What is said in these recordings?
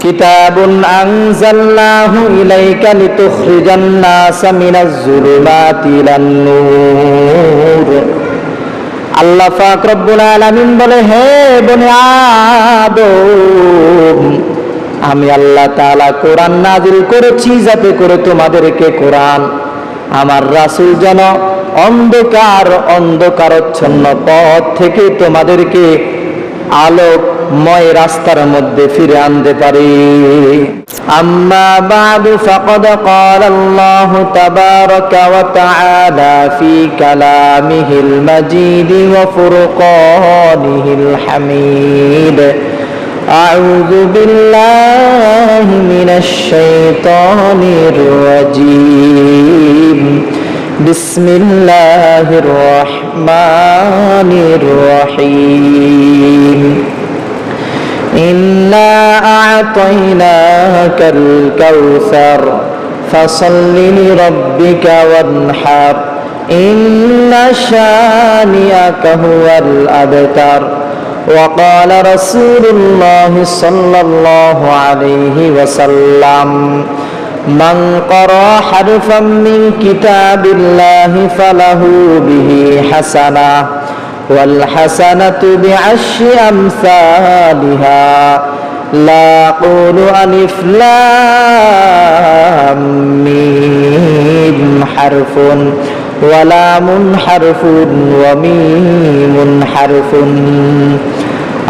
كتاب أنزلناه إليك لتخرج الناس من الظلمات إلى النور আল্লাহ পাক রব্বুল আলামিন বলে হে বনে আদম আমি আল্লাহ তাআলা কোরআন নাজিল করেছি যাতে করে তোমাদেরকে কোরআন আমার রাসূল যেন অন্ধকার অন্ধকারচ্ছন্ন পথ থেকে তোমাদেরকে আলোকময় রাস্তার মধ্যে ফিরে আনতে পারি আম্মা বাদু ফাকাদ قال الله تبارك وتعالى في كلامه المجيد وفرقانه الحميد أعوذ بالله من الشيطان الرجيم بسم الله الرحمن الرحيم إنا أعطيناك الكوثر فصل لربك وانحر إن شانئك هو الأبتر وقال رسول الله صلى الله عليه وسلم من قرأ حرفا من كتاب الله فله به حسنة والحسنة بعشر أمثالها لا أقول ألف لام ميم حرف ولام حرف وميم حرف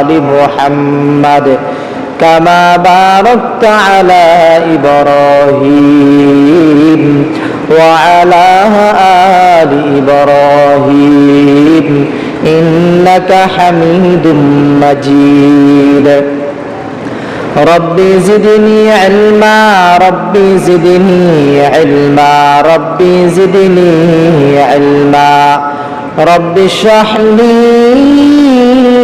آل محمد كما باركت على إبراهيم وعلى آل إبراهيم إنك حميد مجيد. ربي زدني علما ربي زدني علما ربي زدني علما. رب اشرح لي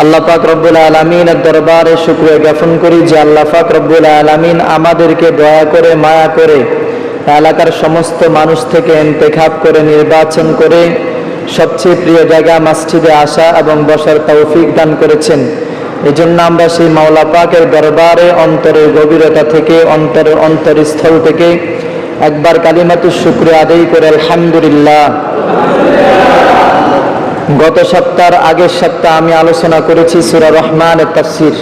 আল্লাহ পাক রব্বুল আলমিনের দরবারে শুক্রিয়া জ্ঞাপন করি যে আল্লাহ পাক রব্বুল আলমিন আমাদেরকে দয়া করে, মায়া করে এলাকার সমস্ত মানুষ থেকে এন্তেখাব করে, নির্বাচন করে সবচেয়ে প্রিয় জায়গা মসজিদে আসা এবং বসার তৌফিক দান করেছেন। এই জন্য আমরা সেই মাওলা পাকের দরবারে অন্তরের গভীরতা থেকে, অন্তরের অন্তরস্থল থেকে একবার কালিমাতু শুক্রিয়া আদায় করে। আলহামদুলিল্লাহ। গত সপ্তাহের আগের সপ্তাহ আমি আলোচনা করেছি সুরা রহমানের তাফসির।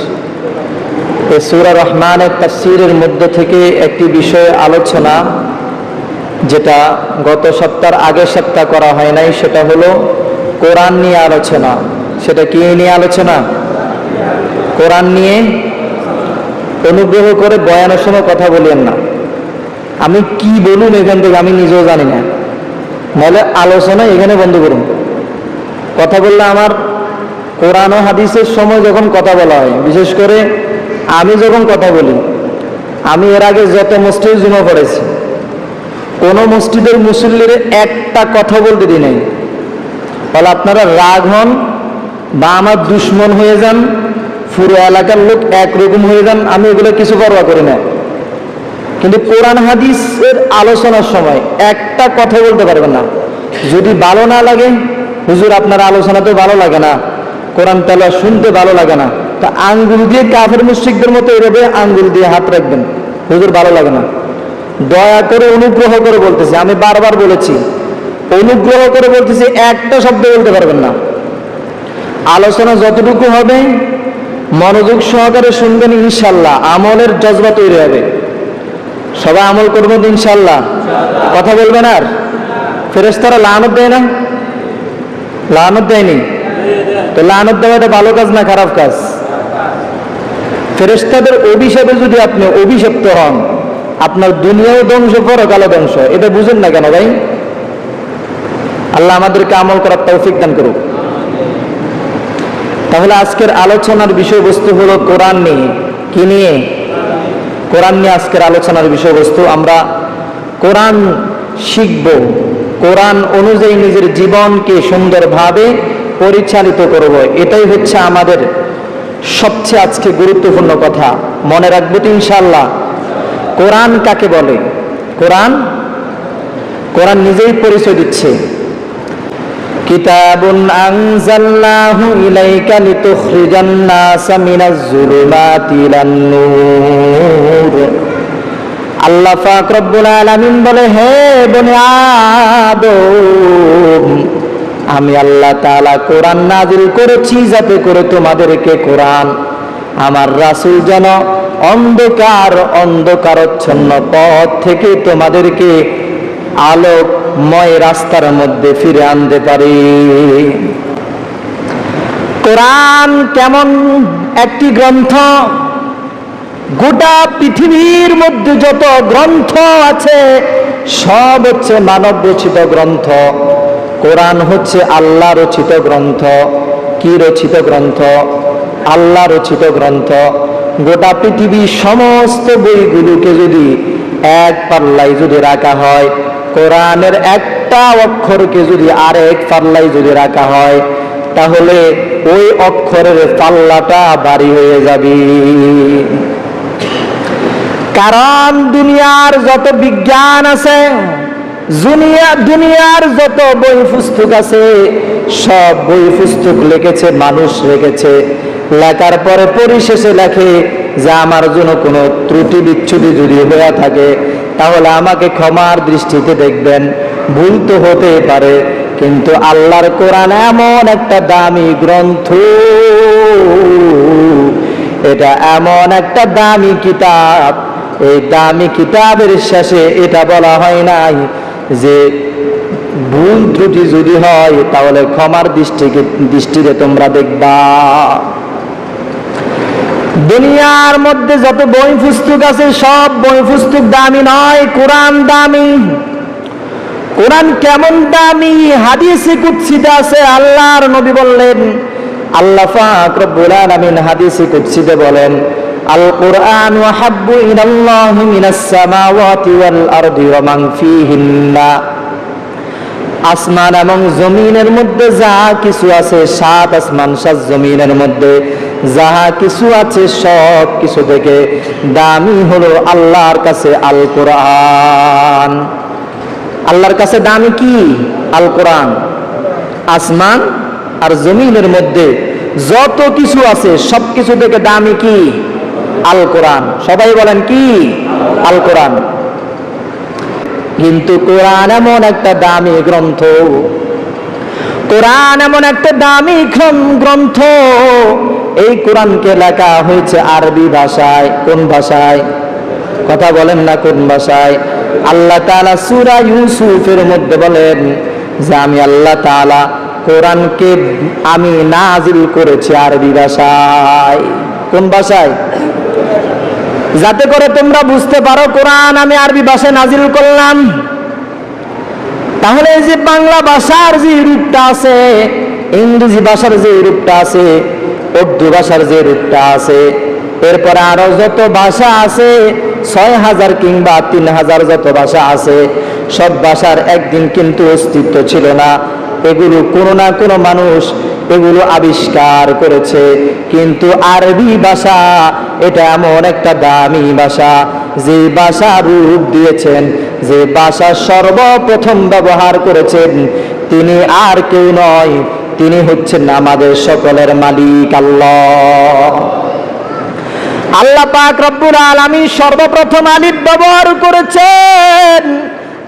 এই সুরা রহমানের তাফসিরের মধ্য থেকে একটি বিষয়ে আলোচনা, যেটা গত সপ্তাহের আগের সপ্তাহ করা হয় নাই, সেটা হলো কোরআন নিয়ে আলোচনা। সেটা কি নিয়ে আলোচনা? কোরআন নিয়ে অনুগ্রহ করে বয়ানের সময় কথা বলেন না। আমি কি বলুন এখান থেকে আমি নিজেও জানি না। নাহলে আলোচনা এখানে বন্ধ করুন। কথা বললে আমার কোরআন ও হাদিসের সময় যখন কথা বলা হয়, বিশেষ করে আমি যখন কথা বলি, আমি এর আগে যত মসজিদ জমা পড়েছি, কোন মসজিদের মুসল্লির একটা কথা বলতে দিই নাই। ফলে আপনারা রাগ হন বা আমার দুশ্মন হয়ে যান, পুরো এলাকার লোক একরকম হয়ে যান, আমি এগুলো কিছু পরোয়া করি না। কিন্তু কোরআন হাদিসের আলোচনার সময় একটা কথা বলতে পারবেন না। যদি ভালো না লাগে হুজুর, আপনার আলোচনা তো ভালো লাগে না। কোরআন তালা শুনতে ভালো লাগে না। তা আঙ্গুল দিয়ে কাফের মুশ্রিকদের মতো এভাবে আঙ্গুল দিয়ে হাত রাখবেন। হুজুর, ভালো লাগে না। দয়া করে অনুগ্রহ করে বলতেছি, আমি বারবার বলেছি, অনুগ্রহ করে বলতেছি, একটা শব্দ বলতে পারবেন না। আলোচনা যতটুকু হবে, মনোযোগ সহকারে শুনবেন ইনশাল্লাহ, আমলের জজবা তৈরি হবে। সবাই আমল করব তো ইনশাল্লাহ। কথা বলবেন আর? ফেরেস্তারা লানত দেয় না? লানত দেয়নি। তো লানত দেওয়া এটা ভালো কাজ না খারাপ কাজ? ফেরেস্তাদের অভিশাপে যদি আপনি অভিশপ্ত হন, আপনার দুনিয়াও ধ্বংস, পরকালও ধ্বংস। এটা বুঝেন না কেন ভাই? আল্লাহ আমাদেরকে আমল করার তৌফিক দান করুক। তাহলে আজকের আলোচনার বিষয়বস্তু হলো কোরআন নিয়ে। কি নিয়ে? কোরআন নিয়ে আজকের আলোচনার বিষয়বস্তু আমরা কোরআন শিখব। কোরআন অনুযায়ী নিজের জীবনকে সুন্দরভাবে পরিচালিত করব। এটাই হচ্ছে আমাদের সবচেয়ে আজকে গুরুত্বপূর্ণ কথা। মনে রাখব তো ইনশাল্লাহ কোরআন কাকে বলে? কোরআন? কোরআন নিজেই পরিচয় দিচ্ছে। আল্লাহ আলামিন বলে, হে বনি আমি আল্লাহ তাআলা কোরআন নাজিল করেছি যাতে করে তোমাদেরকে কোরআন, আমার রাসূল যেন অন্ধকার অন্ধকারচ্ছন্ন পথ থেকে তোমাদেরকে আলোকময় রাস্তার মধ্যে ফিরে আনতে পারি। কোরআন কেমন একটি গ্রন্থ? গোটা পৃথিবীর মধ্যে যত গ্রন্থ আছে সব হচ্ছে মানব রচিত গ্রন্থ। কোরআন হচ্ছে আল্লাহ রচিত গ্রন্থ। কি রচিত গ্রন্থ? আল্লাহ রচিত গ্রন্থ। গোটা পৃথিবীর সমস্ত বইগুলোকে যদি এক পাল্লায় যদি রাখা হয়, কোরআনের একটা অক্ষরকে যদি আরেক পাল্লায় যদি রাখা হয়, তাহলে ওই অক্ষরের পাল্লাটা বাড়ি হয়ে যাবে। কারণ দুনিয়ার যত বিজ্ঞান আছে দুনিয়ার যত বই পুস্তক আছে, সব বই পুস্তক লিখেছে, মানুষ রেখেছে। লেখার পরে পরিশেষে লেখে যে আমার জন্য কোনো ত্রুটি বিচ্ছুতি যদি হয়ে থাকে, তাহলে আমাকে ক্ষমার দৃষ্টিতে দেখবেন। ভুল তো হতে পারে, কিন্তু আল্লাহর কোরআন এমন একটা দামি গ্রন্থ। এটা এমন একটা দামি কিতাব। এই দামি কিতাবের শেষে এটা বলা হয় নাই যে ভুল ত্রুটি যদি হয়, তাহলে ক্ষমার দৃষ্টিকে দৃষ্টিতে তোমরা দেখবা। দুনিয়ার মধ্যে যত বই পুস্তক আছে, সব বই পুস্তক দামি নয়, কোরআন দামি। কোরআন কেমন দামি? হাদিসে কুৎসিতে আছে, আল্লাহর নবী বললেন, আল্লাহ পাক রব্বুল আলামিন হাদিসে কুৎসিতে বলেন আল ওয়াহাব্বু ইলাল্লাহি মিনাস সামাওয়াতি ওয়াল আরদি ওয়া মান ফীহিন্না। আসমান এবং জমিনের মধ্যে যা কিছু আছে, সাত আসমান, সাত জমিনের মধ্যে যাহা কিছু আছে, সব কিছু থেকে দামি হলো আল্লাহর কাছে আল কোরআন আল্লাহর কাছে দামি কি? আল কোরআন আসমান আর জমিনের মধ্যে যত কিছু আছে, সব কিছু থেকে দামি কি? আল কোরআন। সবাই বলেন কি? আল কোরআন। কিন্তু কোরআন এমন একটা দামি গ্রন্থ। কোরআন এমন একটা দামি গ্রন্থ। এই কোরআনকে লেখা হয়েছে আরবি ভাষায়। কোন ভাষায়? কথা বলেন না কোন ভাষায়। আল্লাহ তাআলা সূরা ইউসুফের মধ্যে বলেন যে, আমি আল্লাহ তাআলা কোরআনকে আমি নাজিল করেছি আরবি ভাষায়। কোন ভাষায়? যাতে করে তোমরা বুঝতে পারো কোরআন আমি আরবি ভাষায় নাজিল করলাম। তাহলে এই যে বাংলা ভাষার যে রূপটা আছে, ইংরেজি ভাষার যে রূপটা আছে, উর্দু ভাষার যে রূপটা আছে, এরপরে আরও যত ভাষা আছে, ছয় হাজার কিংবা তিন হাজার যত ভাষা আছে, সব ভাষার একদিন কিন্তু অস্তিত্ব ছিল না। এগুলো কোনো না কোনো মানুষ এগুলো আবিষ্কার করেছে। কিন্তু আরবি ভাষা, এটা এমন একটা দামি ভাষা। যে ভাষা রূপ দিয়েছেন, যে ভাষা সর্বপ্রথম ব্যবহার করেছেন, তিনি আর কেউ নয়। তিনি হচ্ছেন আমাদের সকলের মালিক আল্লাহ। আল্লাহ পাক রব্বুল আলামিন সর্বপ্রথম আলিফ ব্যবহার করেছেন।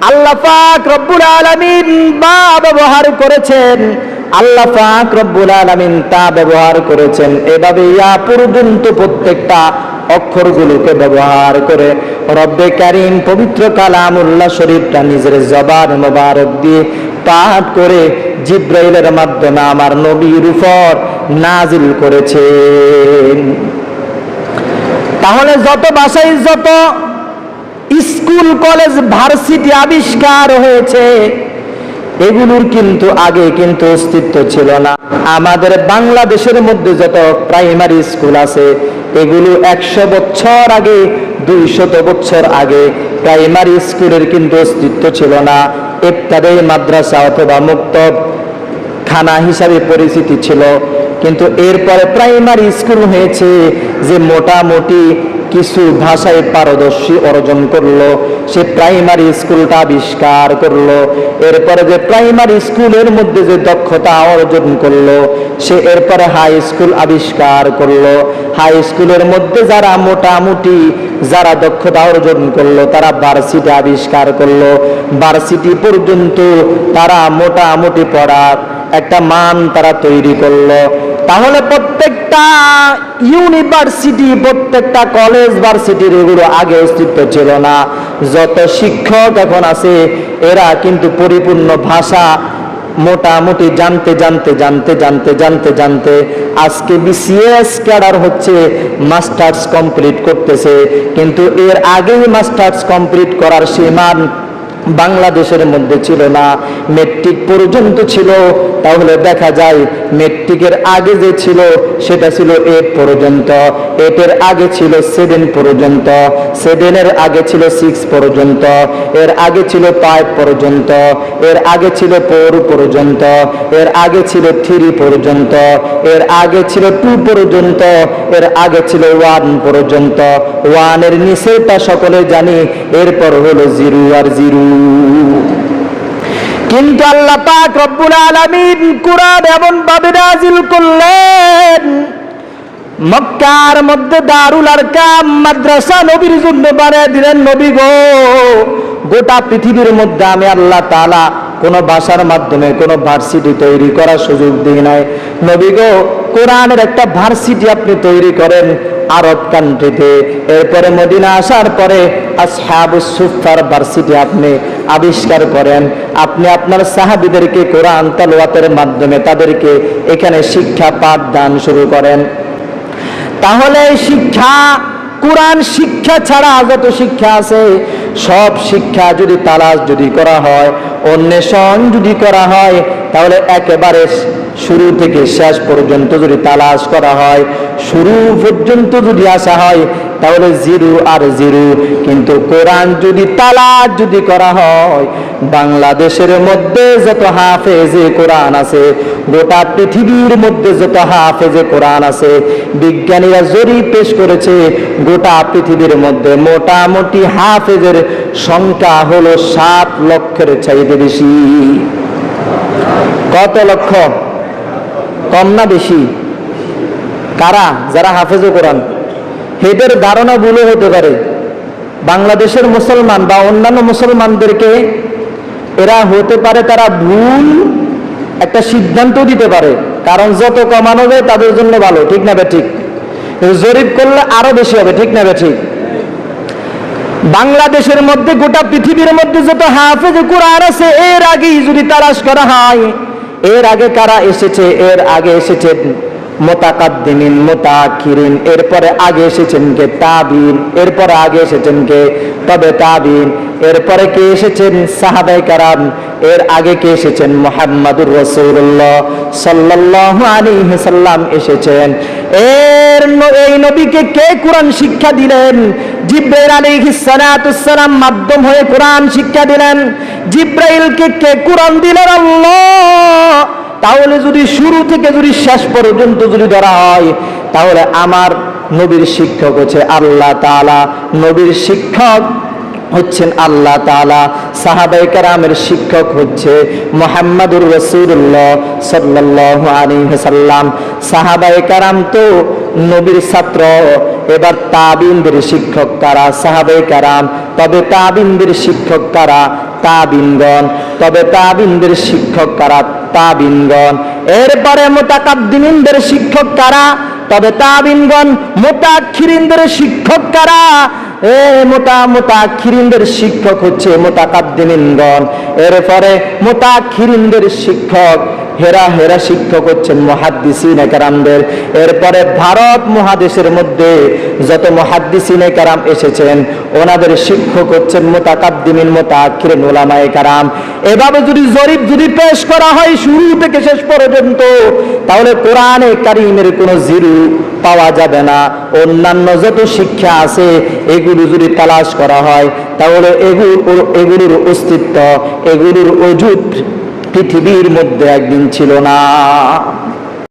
আল্লাহ পাক রব্বুল আলামিন বা ব্যবহার করেছেন। আল্লাহ পাক রব্বুল আলামিন তা ব্যবহার করেছেন। এভাবে ইয়া পর্যন্ত প্রত্যেকটা অক্ষরগুলোকে ব্যবহার করে রব্বে কারিম পবিত্র কালামুল্লাহ শরীফটা নিজের জবান মোবারক দিয়ে পাঠ করে জিব্রাইলের মাধ্যমে আমার নবীর উপর নাজিল করেছেন। তাহলে যত বাসায় যত স্কুল, কলেজ, ভার্সিটি আবিষ্কার হয়েছে এগুলোর কিন্তু আগে কিন্তু অস্তিত্ব ছিল না। আমাদের বাংলাদেশের মধ্যে যত প্রাইমারি স্কুল আছে, এগুলো একশো বছর আগে, দুইশত বছর আগে প্রাইমারি স্কুলের কিন্তু অস্তিত্ব ছিল না। ইত্যাদি মাদ্রাসা অথবা মুক্ত খানা হিসাবে পরিচিতি ছিল। কিন্তু এরপরে প্রাইমারি স্কুল হয়েছে যে মোটামুটি কিছু ভাষায় পারদর্শী অর্জন করল। সে প্রাইমারি স্কুলটা আবিষ্কার করল। এরপরে যে প্রাইমারি স্কুলের মধ্যে যে দক্ষতা অর্জন করল, সে এরপরে হাই স্কুল আবিষ্কার করল। হাই স্কুলের মধ্যে যারা মোটামুটি, যারা দক্ষতা অর্জন করল, তারা ভার্সিটি আবিষ্কার করল। ভার্সিটি পর্যন্ত তারা মোটামুটি পড়ার একটা মান তারা তৈরি করল। তাহলে প্রত্যেকটা ইউনিভার্সিটি প্রত্যেকটা কলেজ ভার্সিটির এগুলো আগে অস্তিত্ব ছিল না। যত শিক্ষক এখন আছে, এরা কিন্তু পরিপূর্ণ ভাষা মোটামুটি জানতে জানতে জানতে জানতে জানতে জানতে। আজকে বিসিএস ক্যাডার হচ্ছে মাস্টার্স কমপ্লিট করতেছে, কিন্তু এর আগেই মাস্টার্স কমপ্লিট করার সীমান বাংলাদেশের মধ্যে ছিল না। মেট্রিক পর্যন্ত ছিল, তাহলে দেখা যায় মেট্রিকের আগে যে ছিল, সেটা ছিল এইট পর্যন্ত। এইটের আগে ছিল সেভেন পর্যন্ত। সেভেনের আগে ছিল সিক্স পর্যন্ত। এর আগে ছিল ফাইভ পর্যন্ত। এর আগে ছিল ফোর পর্যন্ত। এর আগে ছিল থ্রি পর্যন্ত। এর আগে ছিল টু পর্যন্ত। এর আগে ছিল ওয়ান পর্যন্ত। ওয়ানের নিচেটা সকলে জানি, এরপর হলো জিরো আর জিরো। কিন্তু আল্লাহ পাক রব্বুল আলামিন কুরআন এমন ভাবে নাজিল করলেন, মক্কার মধ্যে দারুল আরকাম মাদ্রাসা নবীর জন্য বানিয়ে দিলেন, নবী গো, গোটা পৃথিবীর মধ্যে আমি আল্লাহ তাআলা কোন ভাষার মাধ্যমে, কোন ভার্সিটি তৈরি করার সুযোগ দিই নাই। নবী গো, কোরআনের একটা ভার্সিটি আপনি তৈরি করেন আরব কান্ট্রিতে এরপরে মদিনা আসার পরে ভার্সিটি আপনি আবিষ্কার করেন। আপনি আপনার সাহাবিদেরকে কোরআন তালওয়াতের মাধ্যমে তাদেরকে এখানে শিক্ষা পাঠদান শুরু করেন। তাহলে শিক্ষা, কোরআন শিক্ষা ছাড়া যত শিক্ষা আছে সব শিক্ষা যদি তালাশ যদি করা হয়, অন্বেষণ যদি করা হয়, তাহলে একেবারে শুরু থেকে শেষ পর্যন্ত যদি তালাশ করা হয়, শুরু পর্যন্ত যদি আসা হয় তাহলে জিরু আর জিরু। কিন্তু কোরআন যদি তালাশ যদি করা হয়, বাংলাদেশের মধ্যে যত হাফেজে কোরআন আছে, গোটা পৃথিবীর মধ্যে যত হাফেজে কোরআন আছে, বিজ্ঞানীরা জরিপ পেশ করেছে, গোটা পৃথিবীর মধ্যে মোটামুটি হাফেজের সংখ্যা হলো সাত লক্ষের চাইতে বেশি। কত লক্ষ? কম না বেশি? কারা? যারা হাফেজে কোরআন? এদের ধারণা ভুলও হতে পারে। বাংলাদেশের মুসলমান বা অন্যান্য মুসলমানদেরকে এরা হতে পারে তারা ভুল একটা সিদ্ধান্ত দিতে পারে, কারণ যত কমানো যায় তাদের জন্য ভালো, ঠিক না ঠিক? জরিপ করলে আরও বেশি হবে, ঠিক না ঠিক? বাংলাদেশের মধ্যে গোটা পৃথিবীর মধ্যে যত হাফেজ কোরআন আছে, এর আগেই যদি তালাশ করা হয়, এর আগে কারা এসেছে, এর আগে এসেছে মোতাকাদ্দিমিন, মোতাকিরিন। এরপরে আগে এসেছেন কে? তাবিন। এরপরে আগে এসেছেন কে? তবে তাবিন। এরপরে কে এসেছেন? সাহাবাই কারাম। এর আগে কে এসেছেন? মোহাম্মদুর রসুল্লাহ সাল্লাহ আলী সাল্লাম এসেছেন। এর এই নবীকে কে কোরআন শিক্ষা দিলেন? জিব্রাইল আলাইহিস সালাম মাধ্যম হয়ে কোরআন শিক্ষা দিলেন। জিব্রাইলকে কে কোরআন দিলেন? আল্লাহ! তাহলে যদি শুরু থেকে যদি শেষ পর্যন্ত যদি ধরা হয়, তাহলে আমার নবীর শিক্ষক হচ্ছে আল্লাহ তাআলা। নবীর শিক্ষক হচ্ছেন আল্লাহ তাআলা। সাহাবাই কারামের শিক্ষক হচ্ছে মোহাম্মদুর রসুল্লাহ সাল্লাল্লাহু আলাইহি সাল্লাম সাহাবাই কারাম তো নবীর ছাত্র, এবার তাবিনদের শিক্ষক কারা? সাহাবাই কারাম, তবে তাবিনদের শিক্ষক কারা? তাবিনগণ। তবে তাবিনদের শিক্ষক কারা? তাবিনগণ। এরপরে মোতাকাদ্দিমিনদের শিক্ষক কারা? তবে তাবিনগণ মোতাক্ষিরিনদের শিক্ষক কারা? এ মোতা মোতাক্ষিরিনদের শিক্ষক হচ্ছে মোতাকাদ্দিনগণ এরপরে মোতাক্ষিরিনদের শিক্ষক হেরা হেরা শিক্ষক হচ্ছেন মহাদ্দিসিন কারামদের। এরপরে ভারত মহাদেশের মধ্যে যত মহাদ্দিসিন কারাম এসেছেন, ওনাদের শিক্ষক হচ্ছেন মোতাকাদ্দিমিন মোতাক্ষিরিন ওলামায়ে কারাম। এভাবে যদি জরিপ যদি পেশ করা হয় শুরু থেকে শেষ পর্যন্ত, তাহলে কোরআনে কারিমের কোনো জিরু পাওয়া যাবে না। অন্যান্য যত শিক্ষা আছে, এগুলো যদি তালাশ করা হয়, তাহলে এগুলো এগুলোর অস্তিত্ব, এগুলোর অজুত পৃথিবীর মধ্যে একদিন ছিল না।